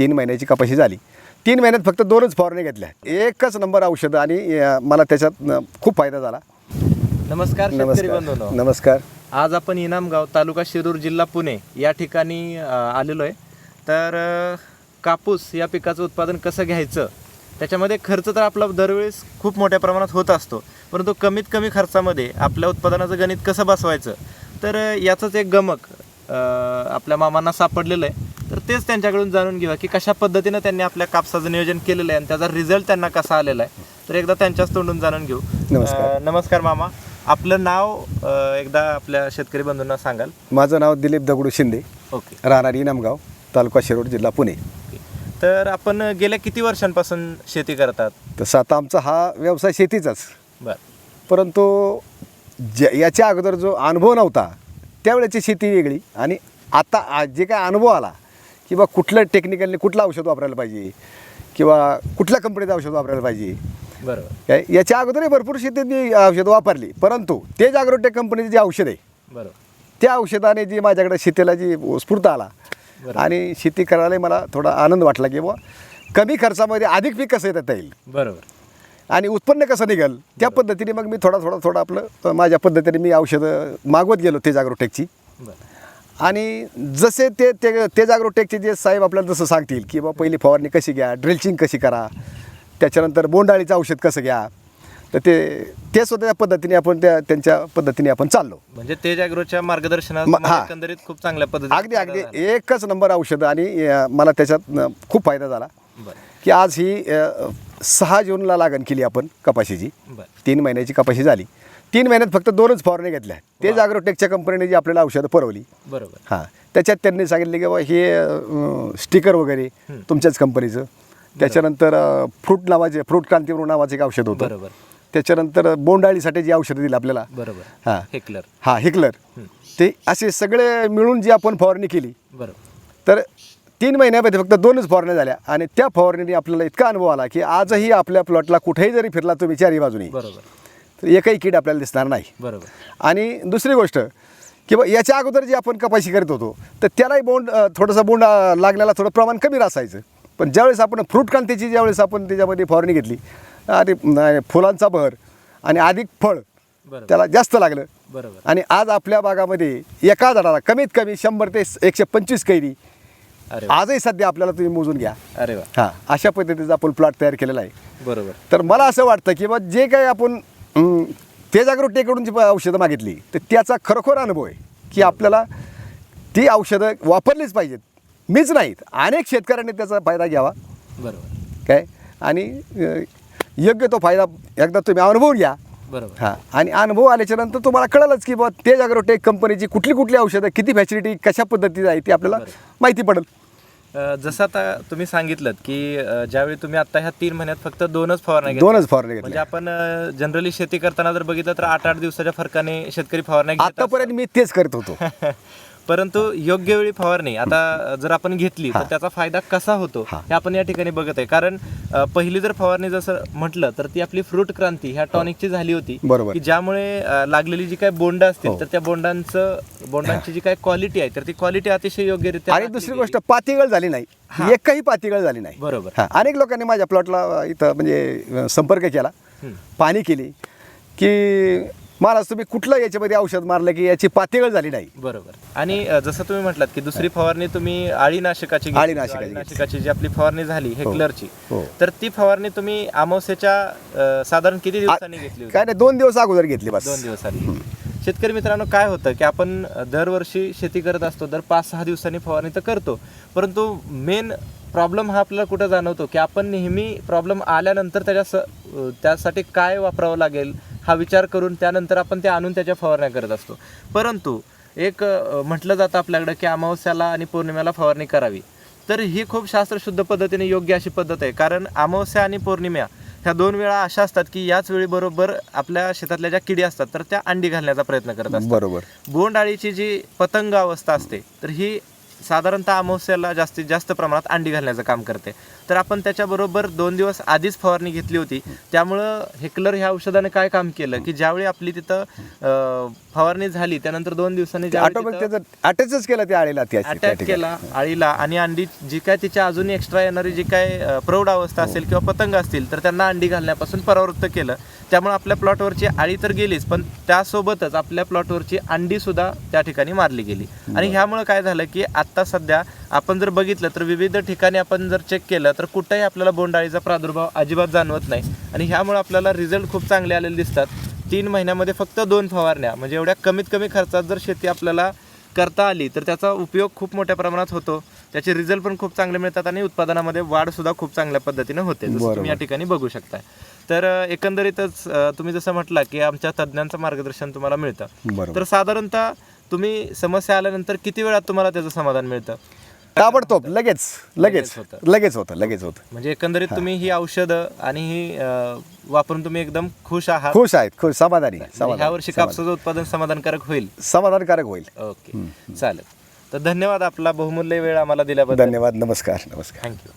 तीन महिन्याची कपाशी झाली. तीन महिन्यात फक्त दोनच फवारणी घेतल्या. एकच नंबर औषधं आणि मला त्याच्यात खूप फायदा झाला. नमस्कार नमस्कार. नमस्कार. आज आपण इनामगाव तालुका शिरूर जिल्हा पुणे या ठिकाणी आलेलो आहे. तर कापूस या पिकाचं उत्पादन कसं घ्यायचं? त्याच्यामध्ये खर्च तर आपला दरवेळेस खूप मोठ्या प्रमाणात होत असतो. परंतु कमीत कमी खर्चामध्ये आपल्या उत्पादनाचं गणित कसं बसवायचं? तर याचंच एक गमक आपल्या मामांना सापडलेलं आहे. तर तेच त्यांच्याकडून जाणून घेऊया की कशा पद्धतीनं त्यांनी आपल्या कापसाचं नियोजन केलेलं आहे आणि त्याचा रिझल्ट त्यांना कसा आलेला आहे. तर एकदा त्यांच्याच तोंडून जाणून घेऊ. नमस्कार. अ, नमस्कार मामा. आपलं नाव अ, एकदा आपल्या शेतकरी बंधूंना सांगाल. माझं नाव दिलीप दगडू शिंदे. ओके. राहणार इनामगाव तालुका शिरोड जिल्हा पुणे. तर आपण गेल्या किती वर्षांपासून शेती करतात? तसं आता आमचा हा व्यवसाय शेतीचाच. बर. परंतु ज्या याच्या अगोदर जो अनुभव नव्हता त्यावेळेची शेती वेगळी आणि आता आज जे काय अनुभव आला किंवा कुठलं टेक्निकलने कुठलं औषध वापरायला पाहिजे? किंवा कुठल्या कंपनीचं औषध वापरायला पाहिजे? बरोबर. काय याच्या अगोदरही भरपूर शेतीत मी औषधं वापरली. परंतु तेच ॲग्रोटेक कंपनीचे जे औषध आहे बरोबर. त्या औषधाने जी माझ्याकडे शेतीला जी स्फूर्त आला. आणि शेती करायला मला थोडा आनंद वाटला की बुवा कमी खर्चामध्ये अधिक पीक कसं येता येईल बरोबर. आणि उत्पन्न कसं निघेल? त्या पद्धतीने मग मी थोडा थोडा थोडा आपलं माझ्या पद्धतीने मी औषधं मागवत गेलो तेज ॲग्रोटेकची बर. आणि जसे ते ते तेज ॲग्रोटेकचे जे साहेब आपल्याला जसं सांगतील की बा पहिली फवारणी कशी घ्या ड्रिल्चिंग कशी करा त्याच्यानंतर बोंडाळीचं औषध कसं घ्या तर ते ते सुद्धा त्या पद्धतीने आपण त्या त्यांच्या पद्धतीने आपण चाललो. म्हणजे तेज अॅग्रोच्या मार्गदर्शनात हा. एकंदरीत खूप चांगल्या पद्धतीने अगदी अगदी. एकच नंबर औषधं आणि मला त्याच्यात खूप फायदा झाला. की आज ही सहा जूनला लागण केली आपण कपाशीची. तीन महिन्याची कपाशी झाली. तीन महिन्यात फक्त दोनच फवारणी घेतल्या. तेच ॲग्रोटेकच्या कंपनीने जी आपल्याला औषधं पुरवली. बरोबर. हां. त्याच्यात त्यांनी सांगितले की बाबा हे स्टिकर वगैरे तुमच्याच कंपनीचं. त्याच्यानंतर फ्रूट नावाचे फ्रूट क्रांती म्हणून नावाचं एक औषध होतं. बरोबर. त्याच्यानंतर बोंडाळीसाठी जी औषधं दिली आपल्याला. बरोबर. हां. हेकलर. हां हिकलर. ते असे सगळे मिळून जी आपण फवारणी केली. बरोबर. तर तीन महिन्यामध्ये फक्त दोनच फवारण्या झाल्या. आणि त्या फवारणीने आपल्याला इतका अनुभव आला की आजही आपल्या प्लॉटला कुठेही जरी फिरला तुम्ही चारी बाजूनी. बरोबर. तर एकही कीड आपल्याला दिसणार नाही. बरोबर. आणि दुसरी गोष्ट की बा याच्या अगोदर जी आपण कपाशी करत होतो तर त्यालाही बोंड थोडंसं बोंड लागण्याला थोडं प्रमाण कमी असायचं पण ज्यावेळेस आपण फ्रूट क्रांतीची ज्यावेळेस आपण त्याच्यामध्ये फवारणी घेतली आणि फुलांचा भर आणि अधिक फळ त्याला जास्त लागलं. बरोबर. आणि आज आपल्या बागामध्ये एका झाडाला कमीत कमी शंभर ते एकशे पंचवीस कैरी. आजही सध्या आपल्याला तुम्ही मोजून घ्या. अरे वा. हां अशा पद्धतीचा आपण प्लॉट तयार केलेला आहे. बरोबर. तर मला असं वाटतं की बा जे काही आपण अं, तेज ॲग्रोटेकडून जी औषधं मागितली. तर त्याचा खरोखर अनुभव आहे की आपल्याला ती औषधं वापरलीच पाहिजेत. मीच नाहीत अनेक शेतकऱ्यांनी त्याचा फायदा घ्यावा. बरोबर. काय? आणि योग्य तो फायदा एकदा तुम्ही अनुभवून घ्या. बरोबर. हां आणि अनुभव आल्याच्यानंतर तुम्हाला कळलंच की बा तेज ॲग्रोटेक कंपनीची कुठली कुठली औषधं किती फॅसिलिटी कशा पद्धतीची आहे ती आपल्याला माहिती पडेल. जसं आता तुम्ही सांगितलं की ज्यावेळी तुम्ही आता ह्या तीन महिन्यात फक्त दोनच फवारण्या घेतल्या. दोनच फवारणी म्हणजे घेतल्या आपण जनरली शेती करताना जर बघितलं तर आठ आठ दिवसाच्या फरकाने शेतकरी फवारण्या घेत. आतापर्यंत मी तेच करत होतो परंतु योग्य वेळी फवारणी आता जर आपण घेतली तर त्याचा फायदा कसा होतो हा. हे आपण या ठिकाणी बघत आहे कारण अ, पहिली जर फवारणी जसं म्हटलं तर ती आपली फ्रूट क्रांती ह्या टॉनिकची झाली होती बरोबर. की ज्यामुळे अ, लागलेली जी काही बोंड असतील हो. तर त्या बोंडांचं बोंडांची जी काही क्वालिटी आहे तर ती क्वालिटी अतिशय योग्यरित्या आणि दुसरी. गोष्ट पातीगळ झाली नाही एकही पातीगळ झाली नाही बरोबर हा अनेक लोकांनी माझ्या प्लॉटला इथं म्हणजे अं, संपर्क केला. पाणी केली की महाराज तुम्ही कुठलं याच्यामध्ये औषध मारलं की याची पातीगळ झाली नाही? बरोबर. आणि अ, जसं तुम्ही म्हटलात की दुसरी फवारणी तुम्ही आळीनाशकाची घेतली. आळीनाशकाची घेतली. आळीनाशकाची जी आपली फवारणी झाली हेक्लरची हो. तर ती फवारणी तुम्ही अमावस्याच्या अ, साधारण किती दिवसांनी घेतली होती? काय नाही दोन दिवस अगोदर घेतली बस. दोन दिवस आधी शेतकरी मित्रांनो काय होतं की आपण दरवर्षी शेती करत असतो दर पाच सहा दिवसांनी फवारणी तर करतो. परंतु मेन प्रॉब्लेम हा आपल्याला कुठं जाणवतो की आपण नेहमी प्रॉब्लेम आल्यानंतर त्याच्या स अं, त्यासाठी काय वापरावं लागेल? हा विचार करून त्यानंतर आपण ते आणून त्याच्या फवारण्या करत असतो. परंतु एक म्हटलं जातं आपल्याकडं की अमावस्याला आणि पौर्णिमेला फवारणी करावी. तर ही खूप शास्त्रशुद्ध पद्धतीने योग्य अशी पद्धत आहे. कारण अमावस्या आणि पौर्णिमा ह्या दोन वेळा अशा असतात की याच वेळी बरोबर आपल्या शेतातल्या ज्या किडी असतात तर त्या अंडी घालण्याचा प्रयत्न करत असतात. बरोबर. बोंड अळीची जी पतंग अवस्था असते तर ही साधारणतः अमावस्याला जास्तीत जास्त प्रमाणात अंडी घालण्याचं काम करते. तर आपण त्याच्याबरोबर दोन दिवस आधीच फवारणी घेतली होती. त्यामुळं हेकलर ह्या औषधाने काय काम केलं? की ज्यावेळी आपली तिथं फवारणी झाली त्यानंतर दोन दिवसांनी अटॅचच केलं त्या आळीला ठिकाणी. केला आळीला आणि अंडी जी काय तिच्या अजून एक्स्ट्रा येणारी जी काय प्रौढ अवस्था असेल किंवा पतंग असतील तर त्यांना अंडी घालण्यापासून परावृत्त केलं. त्यामुळे आपल्या प्लॉटवरची आळी तर गेलीच पण त्यासोबतच आपल्या प्लॉटवरची अंडी सुद्धा त्या ठिकाणी मारली गेली. आणि ह्यामुळे काय झालं की आत्ता सध्या आपण जर बघितलं तर विविध ठिकाणी आपण जर चेक केलं तर कुठेही आपल्याला बोंडाळीचा प्रादुर्भाव अजिबात जाणवत नाही. आणि ह्यामुळे आपल्याला रिझल्ट खूप चांगले आलेले दिसतात. तीन महिन्यामध्ये फक्त दोन फवारण्या म्हणजे एवढ्या कमीत कमी खर्चात जर शेती आपल्याला करता आली तर त्याचा उपयोग खूप मोठ्या प्रमाणात होतो. त्याचे रिझल्ट पण खूप चांगले मिळतात आणि उत्पादनामध्ये वाढ सुद्धा खूप चांगल्या पद्धतीने होते जसं. तुम्ही या ठिकाणी बघू शकताय. तर एकंदरीतच तुम्ही जसं म्हटलं की आमच्या तज्ज्ञांचं मार्गदर्शन तुम्हाला मिळतं. तर साधारणतः तुम्ही समस्या आल्यानंतर किती वेळात तुम्हाला त्याचं समाधान मिळतं? ताबडतोब लगेच लगेच लगेच होतं. लगेच होतं लगेच होतं. म्हणजे एकंदरीत तुम्ही ही औषधं आणि ही वापरून तुम्ही एकदम खुश आहात? खुश आहेत खुश समाधानी समाधानी ह्या वर्षी कापसाचं उत्पादन समाधानकारक होईल? समाधानकारक होईल. ओके चालेल. तर धन्यवाद आपला बहुमूल्य वेळ आम्हाला दिल्याबद्दल. धन्यवाद नमस्कार नमस्कार. थँक्यू